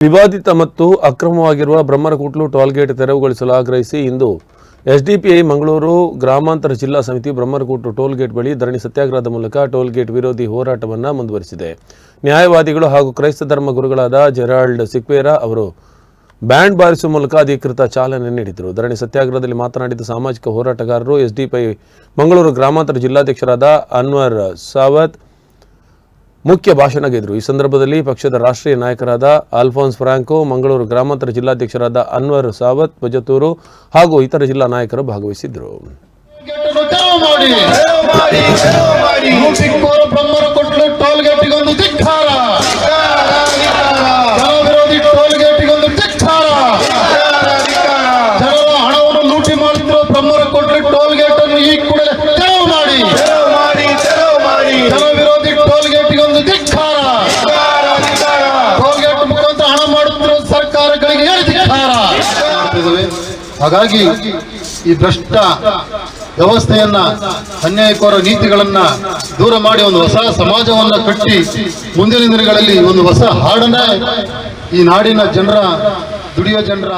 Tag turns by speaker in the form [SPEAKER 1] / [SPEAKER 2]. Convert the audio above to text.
[SPEAKER 1] ವಿವಾದಿತ ಮತ್ತು ಅಕ್ರಮವಾಗಿರುವ ಬ್ರಹ್ಮರಕೂಟ್ಲು ಟೋಲ್ಗೇಟ್ ತೆರವುಗೊಳಿಸಲು ಆಗ್ರಹಿಸಿ ಇಂದು ಎಸ್ಡಿಪಿಐ ಮಂಗಳೂರು ಗ್ರಾಮಾಂತರ ಜಿಲ್ಲಾ ಸಮಿತಿ ಬ್ರಹ್ಮರಕೂಟು ಟೋಲ್ಗೇಟ್ ಬಳಿ ಧರಣಿ ಸತ್ಯಾಗ್ರಹದ ಮೂಲಕ ಟೋಲ್ಗೇಟ್ ವಿರೋಧಿ ಹೋರಾಟವನ್ನು ಮುಂದುವರಿಸಿದೆ. ನ್ಯಾಯವಾದಿಗಳು ಹಾಗೂ ಕ್ರೈಸ್ತ ಧರ್ಮ ಗುರುಗಳಾದ ಜೆರಾಲ್ಡ್ ಸಿಕ್ವೇರಾ ಅವರು ಬ್ಯಾಂಡ್ ಬಾರಿಸುವ ಮೂಲಕ ಅಧಿಕೃತ ಚಾಲನೆ ನೀಡಿದರು. ಧರಣಿ ಸತ್ಯಾಗ್ರಹದಲ್ಲಿ ಮಾತನಾಡಿದ ಸಾಮಾಜಿಕ ಹೋರಾಟಗಾರರು, ಎಸ್ಡಿಪಿಐ ಮಂಗಳೂರು ಗ್ರಾಮಾಂತರ ಜಿಲ್ಲಾಧ್ಯಕ್ಷರಾದ ಅನ್ವರ್ ಸಾವತ್ ಮುಖ್ಯ ಭಾಷಣಗೈದರು ಈ ಸಂದರ್ಭದಲ್ಲಿ ಪಕ್ಷದ ರಾಷ್ಟ್ರೀಯ ನಾಯಕರಾದ ಅಲ್ಫೋನ್ಸ್ ಫ್ರಾಂಕೋ, ಮಂಗಳೂರು ಗ್ರಾಮಾಂತರ ಜಿಲ್ಲಾಧ್ಯಕ್ಷರಾದ ಅನ್ವರ್ ಸಾವತ್ ಬಜತೂರು ಹಾಗೂ ಇತರ ಜಿಲ್ಲಾ ನಾಯಕರು ಭಾಗವಹಿಸಿದ್ದರು
[SPEAKER 2] ಹಾಗಾಗಿ ಈ ಭ್ರಷ್ಟ ವ್ಯವಸ್ಥೆಯನ್ನ ಅನ್ಯಾಯಕೋರ ನೀತಿಗಳನ್ನ ದೂರ ಮಾಡಿ ಒಂದು ಹೊಸ ಸಮಾಜವನ್ನ ಕಟ್ಟಿ ಮುಂದಿನ ದಿನಗಳಲ್ಲಿ ಒಂದು ಹೊಸ ಹಾಡನ್ನ ಈ ನಾಡಿನ ಜನರ, ದುಡಿಯೋ ಜನರ